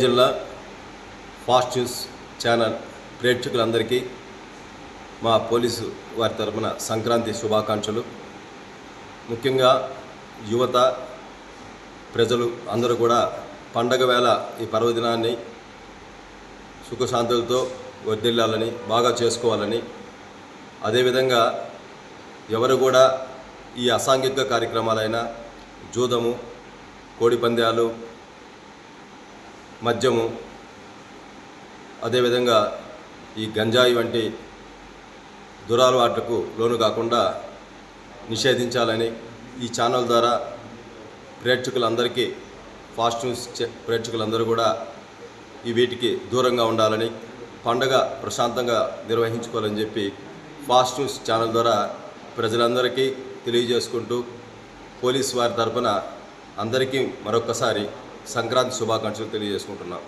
జిల్లా fast news channel ప్రేక్షకులందరికీ మా పోలీసు వారి తరపున సంక్రాంతి శుభాకాంక్షలు. ముఖ్యంగా యువత ప్రజలు అందరూ కూడా పండగ వేళ ఈ పర్వదినాన్ని సుఖశాంతులతో వర్దిల్లాలని బాగా చేసుకోవాలని. అదేవిధంగా ఎవరు కూడా ఈ అసాంఘిక కార్యక్రమాలైన జూదము కోడిపందాలు మద్యము అదేవిధంగా ఈ గంజాయి వంటి దురలవాట్లకు లోను కాకుండా నిషేధించాలని ఈ ఛానల్ ద్వారా ప్రేక్షకులందరికీ ఫాస్ట్ న్యూస్ ప్రేక్షకులందరూ కూడా ఈ వీటికి దూరంగా ఉండాలని పండగ ప్రశాంతంగా నిర్వహించుకోవాలని చెప్పి ఫాస్ట్ న్యూస్ ఛానల్ ద్వారా ప్రజలందరికీ తెలియజేసుకుంటూ పోలీస్ వారి తరపున అందరికీ మరొక్కసారి సంక్రాంతి శుభాకాంక్షలు తెలియజేసుకుంటున్నాం.